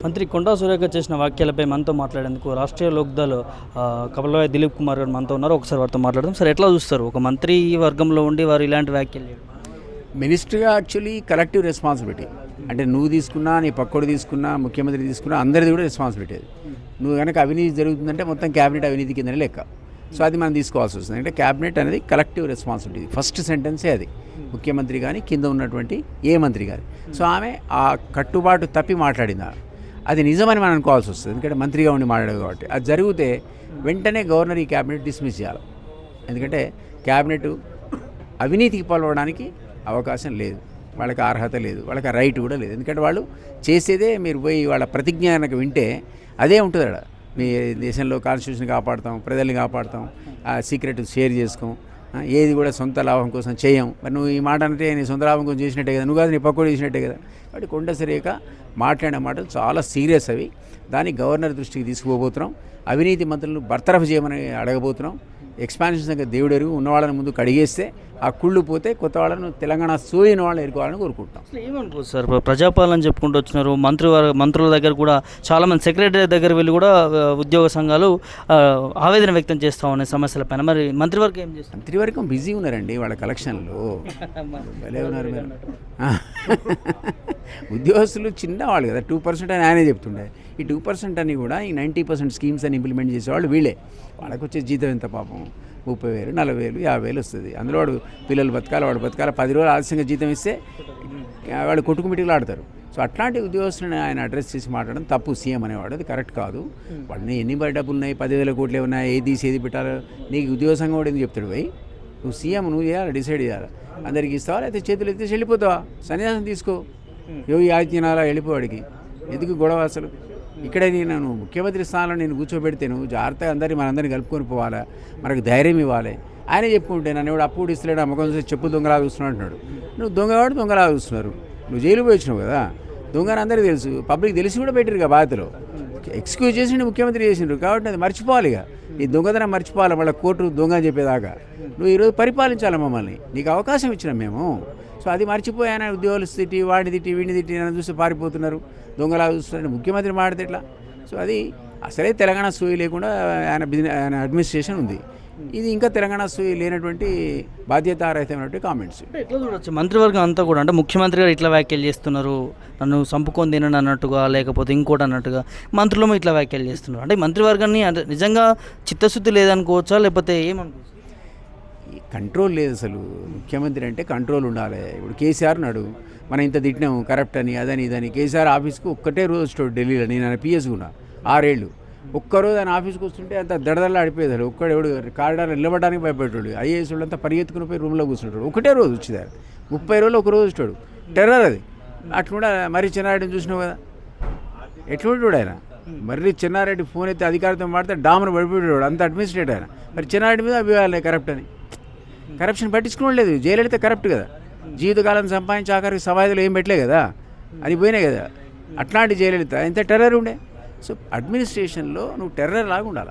మంత్రి కొండా సురేఖ చేసిన వ్యాఖ్యలపై మనతో మాట్లాడేందుకు రాష్ట్రీయ లోక్దల్ ఆ, దిలీప్ కుమార్ గారు మనతో ఉన్నారు. ఒకసారి వారితో మాట్లాడదాం. సార్ ఎట్లా చూస్తారు? ఒక మంత్రి వర్గంలో ఉండి వారు ఇలాంటి వ్యాఖ్యలు మినిస్టర్గా యాక్చువల్లీ కలెక్టివ్ రెస్పాన్సిబిలిటీ. అంటే నువ్వు తీసుకున్నా నీ పక్కోడు తీసుకున్నా ముఖ్యమంత్రి తీసుకున్నా అందరిది కూడా రెస్పాన్సిబిలిటీ నువ్వు కనుక అవినీతి జరుగుతుందంటే మొత్తం క్యాబినెట్ అవినీతి కిందనే లెక్క. సో అది మనం తీసుకోవాల్సి వస్తుంది. అంటే క్యాబినెట్ అనేది కలెక్టివ్ రెస్పాన్సిబిలిటీ. ఫస్ట్ సెంటెన్సే అది. ముఖ్యమంత్రి కానీ కింద ఉన్నటువంటి ఏ మంత్రి కానీ సో ఆమె ఆ కట్టుబాటు తప్పి మాట్లాడింది? అది నిజమని మనం అనుకోవాల్సి వస్తుంది. ఎందుకంటే మంత్రిగా ఉండి మాట్లాడదు కాబట్టి. అది జరిగితే వెంటనే గవర్నర్ ఈ క్యాబినెట్ డిస్మిస్ చేయాలి. ఎందుకంటే క్యాబినెట్ అవినీతికి పాల్పడడానికి అవకాశం లేదు. వాళ్ళకి అర్హత లేదు. వాళ్ళకి రైట్ కూడా లేదు. ఎందుకంటే వాళ్ళు చేసేదే మీరు పోయి వాళ్ళ ప్రతిజ్ఞ కనుక వింటే అదే ఉంటుంది అక్కడ మీ దేశంలో కాన్స్టిట్యూషన్ కాపాడుతాం ప్రజల్ని కాపాడుతాం ఆ సీక్రెట్ షేర్ చేసుకోం. ఏది కూడా సొంత లాభం కోసం చేయం. మరి నువ్వు ఈ మాట అంటే నీ సొంత లాభం కోసం చేసినట్టే కదా. నువ్వు కాదు నీ పక్కడు చేసినట్టే కదా. కాబట్టి కొండ సరేక మాట్లాడిన మాటలు చాలా సీరియస్ అవి. దాన్ని గవర్నర్ దృష్టికి తీసుకుపోబోతున్నాం. అవినీతి మంత్రులను బర్తరఫ్ చేయమని అడగబోతున్నాం. ఎక్స్పాన్షన్ సంగతి దేవుడెరు ఉన్న వాళ్ళని ముందు కడిగేస్తే ఆ కుళ్ళు పోతే కొత్త వాళ్ళను తెలంగాణ సోయిన వాళ్ళని ఎరుకోవాలని కోరుకుంటున్నాం అసలు ఏమనుకోవచ్చు సార్? ప్రజాపాలన చెప్పుకుంటూ వచ్చినారు. మంత్రి మంత్రుల దగ్గర కూడా చాలామంది సెక్రటరీ దగ్గర వెళ్ళి కూడా ఉద్యోగ సంఘాలు ఆవేదన వ్యక్తం చేస్తా ఉన్నాయి సమస్యలపైన. మరి మంత్రివర్గం ఏం చేస్తారు మంత్రివర్గం బిజీ ఉన్నారండి వాళ్ళ కలెక్షన్లో. భలే ఉన్నారు మీరు. ఉద్యోగస్తులు చిన్నవాళ్ళు కదా టూ పర్సెంట్ అని ఆయనే చెప్తుండే. ఈ టూ పర్సెంట్ అని కూడా ఈ నైంటీ పర్సెంట్ స్కీమ్స్ అని ఇంప్లిమెంట్ చేసేవాళ్ళు వీళ్ళే. వాళ్ళకి వచ్చే జీతం ఎంత పాపం? ముప్పై వేలు నలభై వేలు యాభై వేలు వస్తుంది. అందులో వాడు పిల్లలు బతకాలి వాడు బతకాలి పది రోజులు ఆలస్యంగా జీతం ఇస్తే వాళ్ళు కొట్టుకుమిటికలు ఆడతారు. సో అట్లాంటి ఉద్యోగస్తులను ఆయన అడ్రస్ చేసి మాట్లాడడం తప్పు. సీఎం అనేవాడు అది కరెక్ట్ కాదు. వాడిని ఎన్ని బయట డబ్బులు ఉన్నాయి? పదివేల కోట్లు ఉన్నాయి ఏది తీసి ఏది పెట్టాలో? నీకు ఉద్యోగ సంఘం కూడా ఎందుకు చెప్తాడు పోయి నువ్వు సీఎం నువ్వు చేయాలి? డిసైడ్ చేయాలి? అందరికి ఇస్తావా? లేకపోతే చేతులు ఎత్తేసి వెళ్ళిపోతావా? సన్యాసం తీసుకో. యోగి ఆదిత్యనాథ్ వెళ్ళిపోవాడికి ఎందుకు గొడవ అసలు? ఇక్కడే నేను ముఖ్యమంత్రి స్థానంలో నేను కూర్చోబెడితే నువ్వు జాగ్రత్తగా అందరినీ మనందరినీ కలుపుకొని పోవాలా? మనకు ధైర్యం ఇవ్వాలి. ఆయనే చెప్పుకుంటే నన్ను ఎవడు అప్పుడు ఇస్తలేడు అమ్మకం చూసి చెప్పు దొంగలా చూస్తున్నాడు అంటున్నాడు. నువ్వు దొంగవాడు దొంగలా చూస్తున్నారు. నువ్వు జైలు పోయి వచ్చినావు కదా? దొంగని అందరికీ తెలుసు. పబ్లిక్ తెలిసి కూడా పెట్టారు కదా బాధ్యతలు ఎక్స్క్యూజ్ చేసి ముఖ్యమంత్రి చేసిండ్రు కాబట్టి అది మర్చిపోవాలి ఇక. నీ దొంగతనం మర్చిపోవాలి మళ్ళీ కోర్టు దొంగ అని చెప్పేదాకా. నువ్వు ఈరోజు పరిపాలించాలి మమ్మల్ని? నీకు అవకాశం ఇచ్చినాం మేము. సో అది మర్చిపోయాన. ఉద్యోగులు తిట్టి వాడిని తిట్టి వీడిని తిట్టి నన్ను చూసి పారిపోతున్నారు. దొంగలా చూస్తున్నారు ముఖ్యమంత్రి మాడితే ఎట్లా? సో అది అసలే తెలంగాణ సూయి లేకుండా ఆయన బిజినెస్ ఆయన అడ్మినిస్ట్రేషన్ ఉంది. ఇది ఇంకా తెలంగాణ సూయి లేనటువంటి బాధ్యతారహితమైనటువంటి కామెంట్స్. ఎట్లా చూడొచ్చు? మంత్రివర్గం అంతా కూడా అంటే ముఖ్యమంత్రి గారు ఇట్లా వ్యాఖ్యలు చేస్తున్నారు. నన్ను చంపుకొని తినను అన్నట్టుగా లేకపోతే ఇంకోటి అన్నట్టుగా మంత్రులము ఇట్లా వ్యాఖ్యలు చేస్తున్నారు. అంటే మంత్రివర్గాన్ని నిజంగా చిత్తశుద్ధి లేదనుకోవచ్చా? లేకపోతే ఏమనుకోవచ్చు? కంట్రోల్ లేదు అసలు. ముఖ్యమంత్రి అంటే కంట్రోల్ ఉండాలి. ఇప్పుడు కేసీఆర్ నాడు మనం ఇంత తిట్టినాము కరప్ట్ అని అదని ఇదని. కేసీఆర్ ఆఫీస్కి ఒక్కటే రోజు వచ్చాడు ఢిల్లీలో. నేను ఆయన పిఎస్ కూడా. ఆరేళ్ళు. ఒక్కరోజు ఆయన ఆఫీస్కి వస్తుంటే అంత దడదల్లా ఆడిపోయేది అసలు. ఎవడు కారిడార్ నిలబడడానికి భయపెట్టాడు ఐఏఎస్ వాళ్ళంతా పరిగెత్తుకుని పోయి రూమ్లో కూర్చుంటాడు. ఒకటే రోజు వచ్చేదారు ముప్పై రోజులు ఒక రోజు వచ్చాడు టెర్రర్ అది. అట్లా మరి చిన్నారెడ్డిని చూసినావు కదా? ఎట్లుంటాడు ఆయన? మర్రి చిన్నారెడ్డి ఫోన్ అయితే అధికారితో మాడితే డామను పడిపోయాడు అంత అడ్మినిస్ట్రేటర్ ఆయన. మరి చిన్నారెడ్డి మీద అభియోగాలే కరెక్ట్ అని. కరప్షన్ పట్టించుకోవడం లేదు. జయలలిత కరప్ట్ కదా. జీవితకాలం సంపాదించి ఆఖరికి సమాధిలో ఏం పెట్టలే కదా. అది పోయినాయి కదా. అట్లాంటి జయలలిత ఇంత టెర్రర్ ఉండే. సో అడ్మినిస్ట్రేషన్లో నువ్వు టెర్రర్ లాగా ఉండాలి.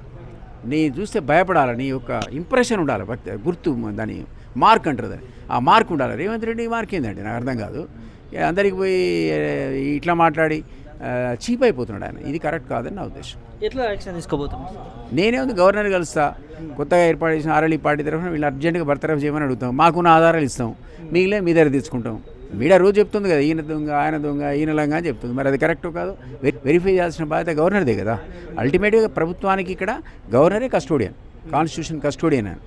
నీ చూస్తే భయపడాలి. నీ యొక్క ఇంప్రెషన్ ఉండాలి. గుర్తు దాని మార్క్ అంటారు దాన్ని. ఆ మార్క్ ఉండాలి. రేవంత్ రెడ్డి మార్క్ ఏందండి? నాకు అర్థం కాదు. అందరికి పోయి ఇట్లా మాట్లాడి చీప్ అయిపోతున్నాడు ఆయన. ఇది కరెక్ట్ కాదని నా ఉద్దేశం. ఎట్లా యాక్షన్ తీసుకోబోతున్నారు నేనే ఉంది గవర్నర్ కలుస్తా. కొత్తగా ఏర్పాటు చేసిన ఆర్ఎల్ఈ పార్టీ తరఫున వీళ్ళు అర్జెంటుగా బర్తరఫ్ చేయమని అడుగుతాం. మాకున్న ఆధారాలు ఇస్తాం. మిగిలే మీ దగ్గర తెచ్చుకుంటాం మీడియా రోజు చెప్తుంది కదా ఈయన దొంగ ఆయన దొంగ ఈయన లంగా అని చెప్తుంది. మరి అది కరెక్ట్ కాదు వెరిఫై చేయాల్సిన బాధ్యత గవర్నర్దే కదా. అల్టిమేట్గా ప్రభుత్వానికి ఇక్కడ గవర్నరే కస్టోడియన్. కాన్స్టిట్యూషన్ కస్టోడియన్ ఆయన.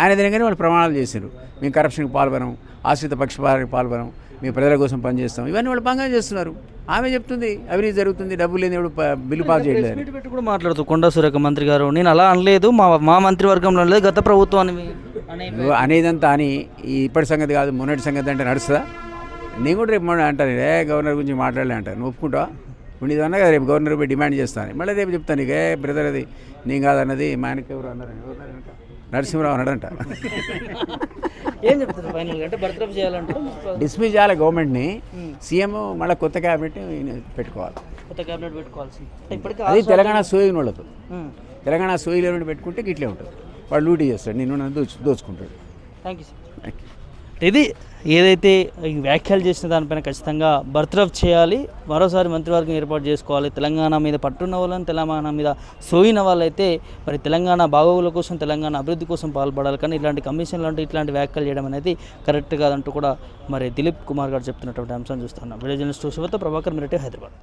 ఆయన తినగానే వాళ్ళు ప్రమాణాలు చేశారు. మేము కరప్షన్కి పాల్పడం ఆశ్రిత పక్షపాతానికి పాల్పడం మేము ప్రజల కోసం పనిచేస్తాం. ఇవన్నీ వాళ్ళు భంగం చేస్తున్నారు. ఆమె చెప్తుంది అవినీతి జరుగుతుంది డబ్బులు లేని బిల్లు పాస్ చేయలేదు కూడా మాట్లాడుతూ కొండా సురేఖ మంత్రి గారు నేను అలా అనలేదు మా మా మంత్రివర్గంలో లేదు గత ప్రభుత్వాన్ని అనేదంతా అని ఇప్పటి సంగతి కాదు మొన్నటి సంగతి అంటే నడుస్తుందా? నేను కూడా రేపు అంటాను ఏ గవర్నర్ గురించి మాట్లాడలే అంటాను. ఒప్పుకుంటావా? ఇప్పుడు అన్నా కదా రేపు గవర్నర్ పోయి డిమాండ్ చేస్తాను. మళ్ళీ రేపు చెప్తాను నీకు ఏ బ్రదర్ అది నేను కాదన్నది మా ఆయనకి ఎవరు అన్నారు ఎవరు అన్నారంట? నరసింహరావు అన్నాడంట. ఏం చెప్తారు అంటే బర్తరఫ్ డిస్మిస్ చేయాలి గవర్నమెంట్ని. సీఎం మళ్ళీ కొత్త క్యాబినెట్ పెట్టుకోవాలి. కొత్త క్యాబినెట్ ఇప్పటికీ అది తెలంగాణ సోయిన వాళ్ళతో. తెలంగాణ సోయి లేకుండా పెట్టుకుంటే ఇట్లే ఉంటుంది. వాడు లూటీ చేస్తాడు నన్ను దోచు దోచుకుంటాడు. Thank you sir. Thank you ఇది ఏదైతే ఈ వ్యాఖ్యలు చేసిన దానిపైన ఖచ్చితంగా బర్త్రఫ్ చేయాలి. మరోసారి మంత్రివర్గం ఏర్పాటు చేసుకోవాలి. తెలంగాణ మీద పట్టున్న వాళ్ళని తెలంగాణ మీద సోయిన వాళ్ళైతే మరి తెలంగాణ బాగోగుల కోసం తెలంగాణ అభివృద్ధి కోసం పాల్పడాలి. కానీ ఇలాంటి కమిషన్ లాంటి ఇట్లాంటి వ్యాఖ్యలు చేయడం అనేది కరెక్ట్ కాదంటూ కూడా మరి దిలీప్ కుమార్ గారు చెప్తున్నటువంటి అంశం చూస్తున్నాం. విలేజ్ జర్నలిస్ట్ శివతో ప్రభాకర్ మిరటి హైదరాబాద్.